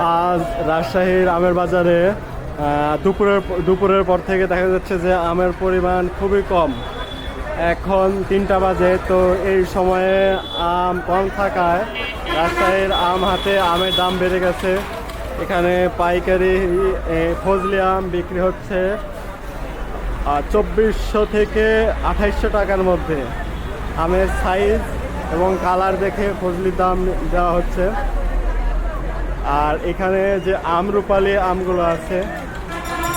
আজ রাজশাহীর আমের বাজারে দুপুরের দুপুরের পর থেকে দেখা যাচ্ছে যে আমের পরিমাণ খুবই কম। এখন তিনটা বাজে, তো এই সময়ে আম কম থাকায় রাজশাহীর আম হাতে আমের দাম বেড়ে গেছে। এখানে পাইকারি ফজলি আম বিক্রি হচ্ছে চব্বিশশো থেকে আঠাইশশো টাকার মধ্যে। আমের সাইজ এবং কালার দেখে ফজলি দাম দেওয়া হচ্ছে। আর এখানে যে আমরুপালি আমগুলো আছে,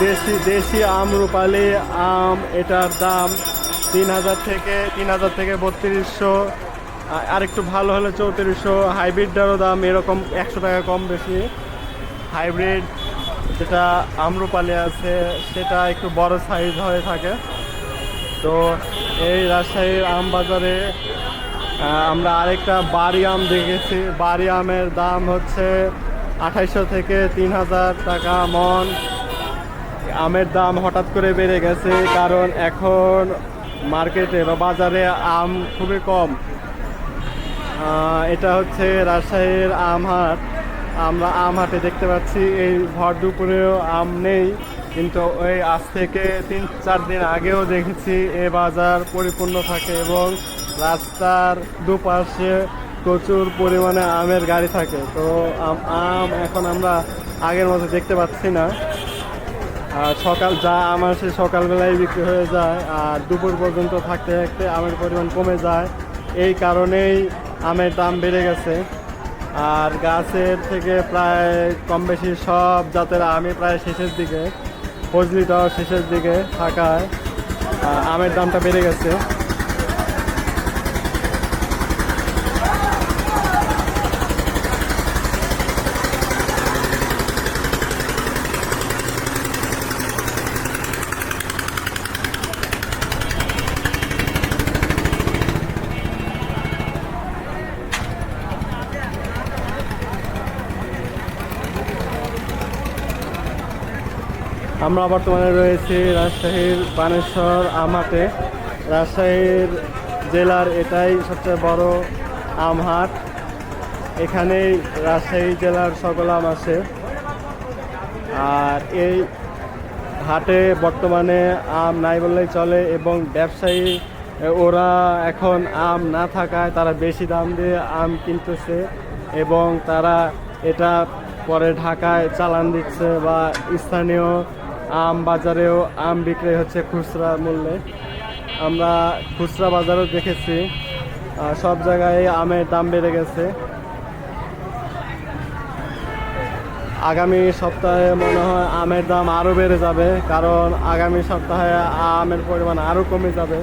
দেশি দেশি আমরুপালি আম, এটার দাম তিন হাজার থেকে, তিন হাজার থেকে বত্রিশশো। আর একটু ভালো হলে চৌত্রিশশো। হাইব্রিডটারও দাম এরকম একশো টাকা কম বেশি। হাইব্রিড যেটা আমরুপালি আছে, সেটা একটু বড় সাইজ হয়ে থাকে। তো এই রাজশাহীর আম বাজারে আমরা আরেকটা বাড়ি আম দেখেছি। বাড়ি আমের দাম হচ্ছে আঠাইশশো থেকে তিন হাজার টাকা মন। আমের দাম হঠাৎ করে বেড়ে গেছে কারণ এখন মার্কেটে বা বাজারে আম খুবই কম। এটা হচ্ছে রাজশাহীর আমহাট। আমরা আমহাটে দেখতে পাচ্ছি, এই ভর দুপুরেও আম নেই। কিন্তু ওই আজ থেকে তিন, চার দিন আগেও দেখেছি এ বাজার পরিপূর্ণ থাকে এবং রাস্তার দুপাশে প্রচুর পরিমাণে আমের গাড়ি থাকে। তো আম- এখন আমরা আগের মতো দেখতে পাচ্ছি না। আর সকাল, যা আম আসে সকালবেলায় বিক্রি হয়ে যায়, আর দুপুর পর্যন্ত থাকতে থাকতে আমের পরিমাণ কমে যায়। এই কারণেই আমের দাম বেড়ে গেছে। আর গাছের থেকে প্রায় কম বেশি সব জাতের আমি প্রায় শেষের দিকে ফজলিটাও শেষের দিকে থাকায় আমের দামটা বেড়ে গেছে। আমরা বর্তমানে রয়েছি রাজশাহীর বানেশ্বর আমহাটে রাজশাহীর জেলার এটাই সবচেয়ে বড় আমহাট। এখানেই রাজশাহী জেলার সকল আম আসে আর এই হাটে বর্তমানে আম নাই বললেই চলে এবং ব্যবসায়ী, ওরা এখন আম না থাকায় তারা বেশি দাম দিয়ে আম কিনতেছে এবং তারা এটা পরে ঢাকায় চালান দিচ্ছে বা স্থানীয় আম বাজারেও আম বিক্রি হচ্ছে খুচরা মূল্যে। আমরা খুচরা বাজারেও দেখেছি। সব জায়গায় আমের দাম বেড়ে গেছে। আগামী সপ্তাহে মনে হয় আমের দাম আরও বেড়ে যাবে, কারণ আগামী সপ্তাহে আমের পরিমাণ আরও কমে যাবে।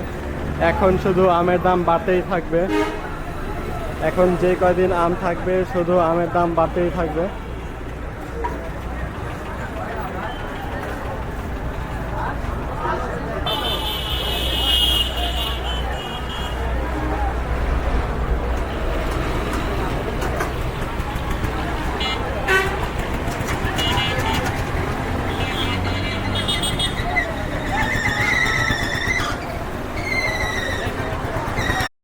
এখন শুধু আমের দাম বাড়তেই থাকবে। এখন যে কয়দিন আম থাকবে, শুধু আমের দাম বাড়তেই থাকবে।